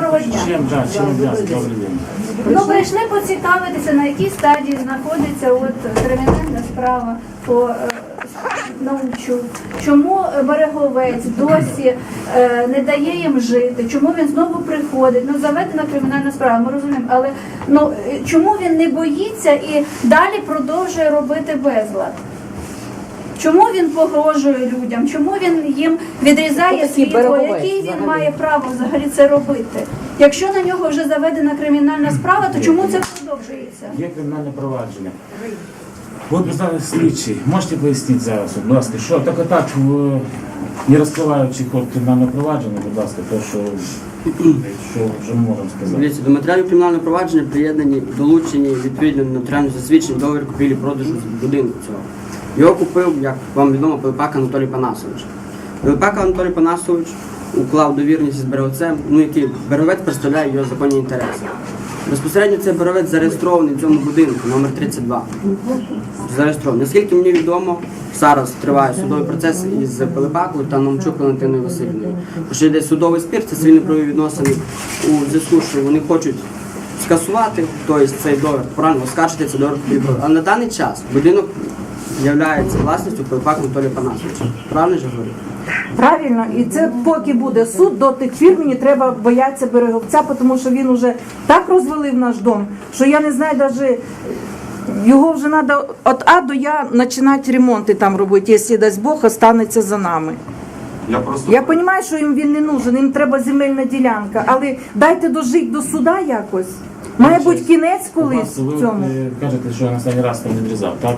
Доброго дня. Чим, да? Добрий день. Ну, прийшли поцікавитися, на якій стадії знаходиться от кримінальна справа по е, научу. Чому береговець досі е, не дає їм жити? Чому він знову приходить? Ну, заведена кримінальна справа, ми розуміємо, але ну е, чому він не боїться і далі продовжує робити безлад? Чому він погрожує людям? Чому він їм відрізає світло? Який він взагалі. має право взагалі це робити? Якщо на нього вже заведена кримінальна справа, то чому це продовжується? Є кримінальне провадження. От представили слідчий. Можете пояснити зараз, будь ласка, що так отак, в- не розкриваючи ход кримінального провадження, будь ласка, то, що, що вже можемо сказати. Дивіться, до матеріалів кримінального провадження приєднані долучені відповідно нотаріально засвідчені договір купівлі продажу будинку цього. Його купив, як вам відомо, Пилипак Анатолій Панасович. Пилипак Анатолій Панасович уклав довірність із береговцем, ну який береговець представляє його законні інтереси. Безпосередньо цей береговець зареєстрований в цьому будинку, номер 32. Зареєстрований. Наскільки мені відомо, зараз триває судовий процес із Пилипакою та Номчук Валентиною Васильівною. Що йде судовий спір, це цивільні правові відносини у зв'язку, що вони хочуть скасувати тобто, цей договір, правильно оскаржити цей договір. Але на даний час будинок є власністю Пилипака Анатолія Панасовича. Правильно ж я говорю? Правильно, і це поки буде суд, до тих пір мені треба боятися береговця, тому що він уже так розвалив наш дом, що я не знаю навіть. Його вже треба від А до Я починати ремонти там робити, якщо дасть Бог, останеться за нами. Я просто Я розумію, що їм він не нужен, їм треба земельна ділянка, але дайте дожити до суда якось. Має бути кінець У колись вас, ви цьому. е, кажете, що я на останній раз там відрізав, так?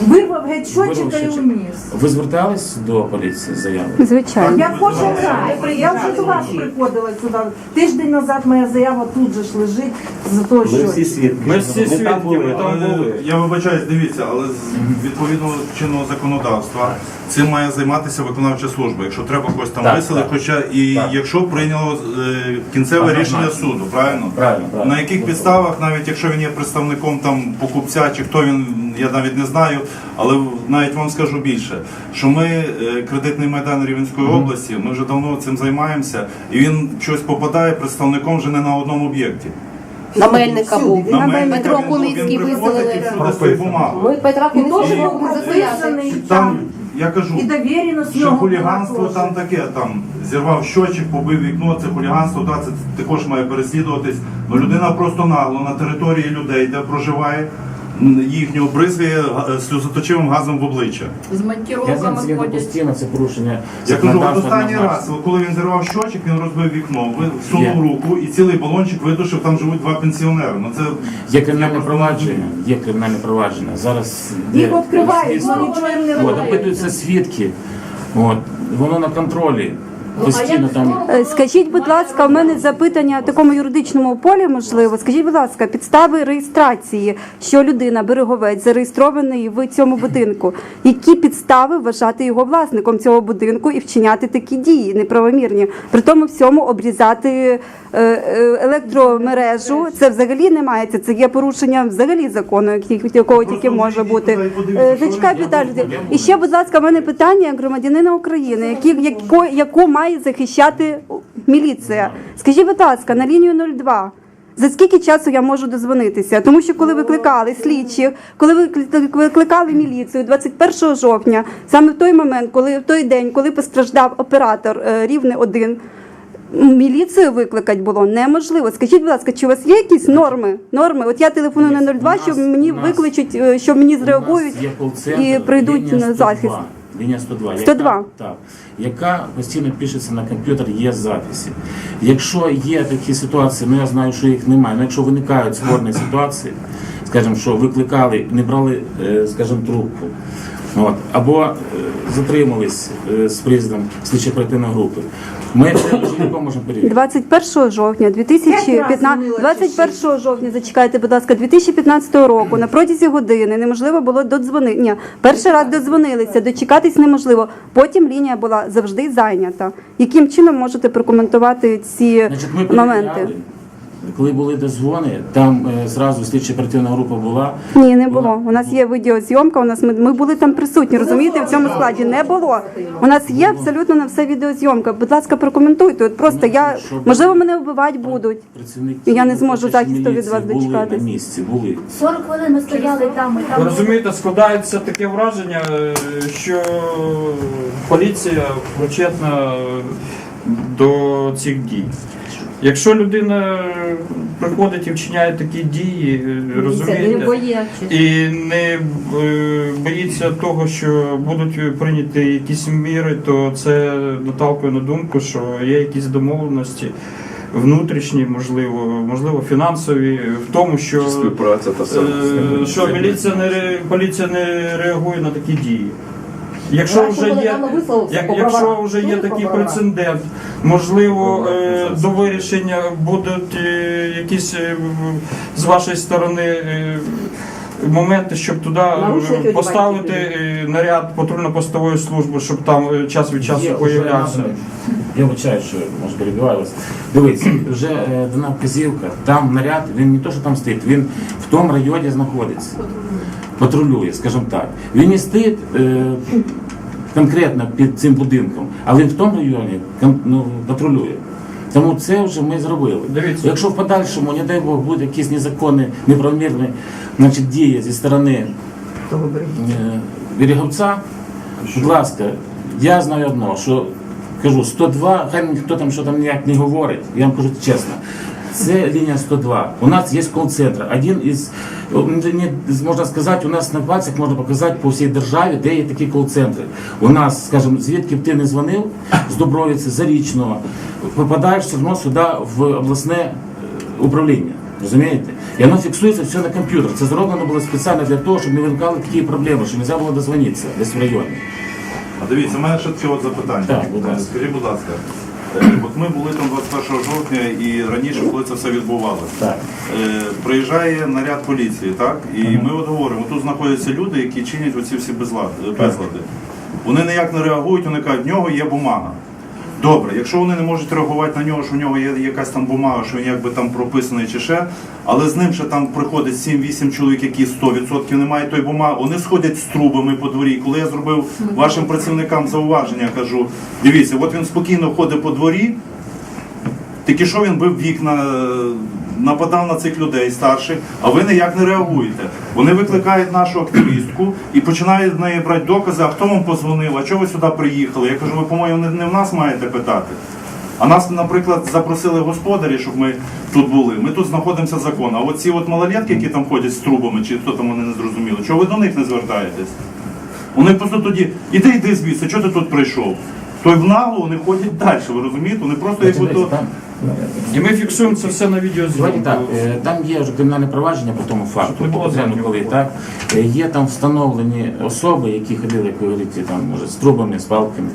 Вирвав геть щочика і уніс. Ви звертались до поліції з заявою? Звичайно. Я кожен раз, я вже до вас приходила сюди. Тиждень назад моя заява тут же ж лежить за те, що... Ми всі свідки. Ми всі там свідки, були. там були. Я вибачаюсь, дивіться, але з відповідного чинного законодавства цим має займатися виконавча служба. Якщо треба когось там Так, виселити, так. хоча і Так. якщо прийняло е, кінцеве рішення суду, правильно? Правильно, правильно. На яких підставах, навіть якщо він є представником там покупця чи хто він, я навіть не знаю, але навіть вам скажу більше, що ми е, кредитний майдан Рівненської області, ми вже давно цим займаємося, і він щось попадає представником вже не на одному об'єкті. На Мельника був. На Мельника Петро він- Кулицький він приходить бумагу. Ми Петра Кулицького був Там, я кажу, І що нього хуліганство була там таке, там зірвав щочик, побив вікно, це хуліганство, да, це також має переслідуватись. Ну людина просто нагло на території людей, де проживає, їхнього бризгає сльозоточивим газом в обличчя. З це ходять. допустимо, це порушення Я кажу, от законодавства останній однозначно. раз, коли він зірвав щочик, він розбив вікно, ви- всунув Є. руку і цілий балончик видушив, там живуть два пенсіонери. Ну це Є кримінальне провадження, є кримінальне провадження. Зараз Їх є відкривають, слідство. але нічого їм не От, роблять. опитуються свідки. От, воно на контролі. Постійно там. Е, Скажіть, будь ласка, у мене запитання в такому юридичному полі, можливо. Скажіть, будь ласка, підстави реєстрації, що людина береговець зареєстрований в цьому будинку. Які підстави вважати його власником цього будинку і вчиняти такі дії неправомірні? При тому всьому обрізати е, е, електромережу. Це взагалі не мається. Це є порушення взагалі закону, який- якого тільки може бути. Е, Зачекай, Віталій. І ще, будь ласка, в мене питання як громадянина України, які, яко, яку має захищати міліція. Скажіть, будь ласка, на лінію 02. За скільки часу я можу дозвонитися? Тому що коли викликали слідчих, коли викликали міліцію 21 жовтня, саме в той момент, коли в той день, коли постраждав оператор е, рівне 1, міліцію викликати було неможливо. Скажіть, будь ласка, чи у вас є якісь норми? Норми? От я телефоную на 02, щоб мені викличуть, е, щоб мені зреагують і прийдуть на 102. захист. Лінія 102. 102. Яка, так, яка постійно пишеться на комп'ютер, є записи. Якщо є такі ситуації, ну я знаю, що їх немає. Ну якщо виникають спорні ситуації, скажімо, що викликали, не брали, е, скажімо, трубку. От, або е, затримались е, з приїздом слідчо-оперативної групи. Ми можемо перевірити. 21 жовтня П'ять 2015 разів мила 21 жовтня, зачекайте, будь ласка, 2015 року на протязі години неможливо було додзвонити. Ні, перший раз додзвонилися, дочекатись неможливо. Потім лінія була завжди зайнята. Яким чином можете прокоментувати ці Значить, ми моменти? Коли були дозвони, там е, зразу слідча оперативна група була. Ні, не було. У нас є відеозйомка. У нас ми, ми були там присутні. Розумієте, в цьому складі не було. У нас є абсолютно на все відеозйомка. Будь ласка, прокоментуйте. От просто я можливо мене вбивати будуть. Працівники Я не зможу захисту від вас дочекатись. на місці, були. 40 хвилин ми стояли там і Ви там. розумієте, складається таке враження, е, що поліція причетна до цих дій. Якщо людина приходить і вчиняє такі дії, е, розумієте, і не е, боїться того, що будуть прийняті якісь міри, то це наталкує на думку, що є якісь домовленості внутрішні, можливо, можливо, фінансові, в тому, що Співпраця та Е, що міліція не поліція не реагує на такі дії. Якщо вже є, як, якщо вже є такий прецедент, можливо, е, до вирішення будуть е, якісь е, з вашої сторони моменти, щоб туди е, поставити наряд патрульно-постової служби, щоб там час від часу появлявся. Я вибачаю, що може перебиваю вас. Дивіться, вже е, дана вказівка, там наряд, він не то, що там стоїть, він в тому районі знаходиться. Патрулює, скажімо так. Він не стоїть е, конкретно під цим будинком, але він в тому районі ну, патрулює. Тому це вже ми зробили. Дивіться. Якщо в подальшому, не дай Бог, буде якісь незаконні, неправомірні значить, дії зі сторони е, Береговця, будь ласка, я знаю одно, що кажу, 102, хай ніхто там що там ніяк не говорить, я вам кажу чесно. Це лінія 102. У нас є кол-центр. Один із, не- не- можна сказати, у нас на пальцях можна показати по всій державі, де є такі кол-центри. У нас, скажімо, звідки б ти не дзвонив, з Дубровиці, Зарічного, попадаєш все одно сюди в обласне управління. Розумієте? І воно фіксується все на комп'ютер. Це зроблено було спеціально для того, щоб не виникали такі проблеми, що не можна було дозвонитися десь в районі. А дивіться, у мене ще от запитання. Так, будь ласка. Скажіть, будь ласка, от ми були там 21 жовтня і раніше, коли це все відбувалося. Так. Е, Приїжджає наряд поліції, так? І ми от говоримо, тут знаходяться люди, які чинять оці всі безлади, безлади. Вони ніяк не реагують, вони кажуть, в нього є бумага. Добре, якщо вони не можуть реагувати на нього, що в нього є якась там бумага, що він якби там прописаний чи ще, але з ним ще там приходить 7-8 чоловік, які 100% не мають тої бумаги, вони сходять з трубами по дворі. Коли я зробив вашим працівникам зауваження, кажу, дивіться, от він спокійно ходить по дворі, тільки що він бив вікна, нападав на цих людей старших, а ви ніяк не реагуєте. Вони викликають нашу активістку і починають з неї брати докази, а хто вам позвонив, а чого ви сюди приїхали? Я кажу, ви, по-моєму, не, в нас маєте питати. А нас, наприклад, запросили господарі, щоб ми тут були. Ми тут знаходимося закон. А от ці от малолетки, які там ходять з трубами, чи хто там вони не зрозуміли, чого ви до них не звертаєтесь? Вони просто тоді, іди, йди звідси, чого ти тут прийшов? Той в наглу вони ходять далі, ви розумієте? Вони просто як будто... І ми фіксуємо це все на відеозйомку. так, е, там є вже кримінальне провадження по тому факту, не було окремо коли так. Е, Є там встановлені особи, які ходили, як ви говорите, там може з трубами, з палками.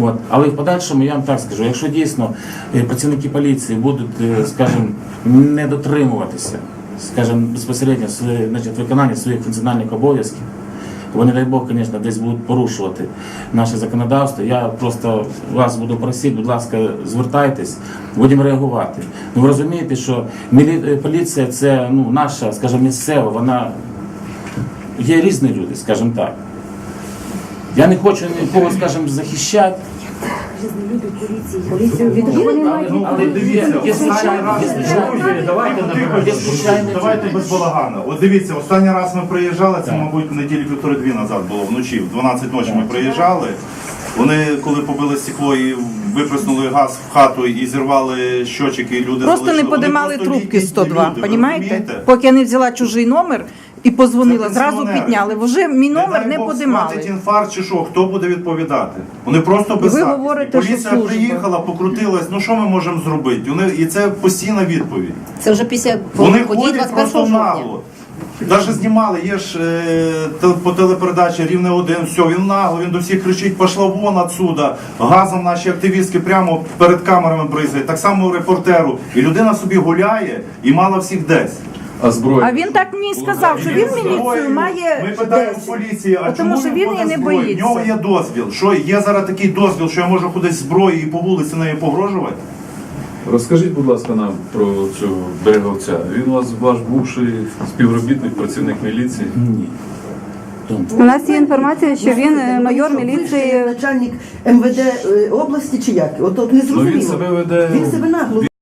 От. Але в подальшому я вам так скажу, якщо дійсно е, працівники поліції будуть, е, скажімо, не дотримуватися, скажімо, безпосередньо значить, виконання своїх функціональних обов'язків. Вони, дай Бог, звісно, десь будуть порушувати наше законодавство. Я просто вас буду просити, будь ласка, звертайтесь, будемо реагувати. Ну, ви розумієте, що е, поліція це ну, наша, скажімо, місцева, вона є різні люди, скажімо так. Я не хочу нікого, скажімо, захищати. Але, ну, але дивіться, є звичайно, є звичайно. Давайте, давайте без балагану. От дивіться, останній раз ми приїжджали, це, мабуть, неділі півтори-дві назад було вночі, в 12 ночі ми приїжджали. Вони, коли побили стекло і випреснули газ в хату і зірвали щочики, і люди Просто не залишили. Вони подимали просто трубки літні 102, понімаєте? розумієте? Поки я не взяла чужий номер і позвонила, Це зразу пенсіонери. підняли. Вже мій номер не Бог, подимали. інфаркт чи що, хто буде відповідати? Вони просто І ви говорите, що Поліція служба. приїхала, покрутилась, ну що ми можемо зробити? Вони, і це постійна відповідь. Це вже після Вони подій ходять 21 просто жовтня. нагло. Навіть знімали, є ж е, те- по телепередачі рівне один, все, він нагло, він до всіх кричить, пошла вон отсюда. Газом наші активістки прямо перед камерами бризають, так само репортеру. І людина собі гуляє і мала всіх десь. А? А він так мені сказав, що він міліцію Ми має питаємо в десь. поліції, а Тому чому що він і не зброєю? В нього є дозвіл. Що є зараз такий дозвіл, що я можу ходити з зброєю і по вулиці нею погрожувати? Розкажіть, будь ласка, нам про цього береговця. Він у вас ваш бувший співробітник, працівник міліції. Ні. У нас є інформація, що він е, майор міліції. начальник МВД е, області чи як? От, от не Ну зрозуміло. він себе веде Він себе нагло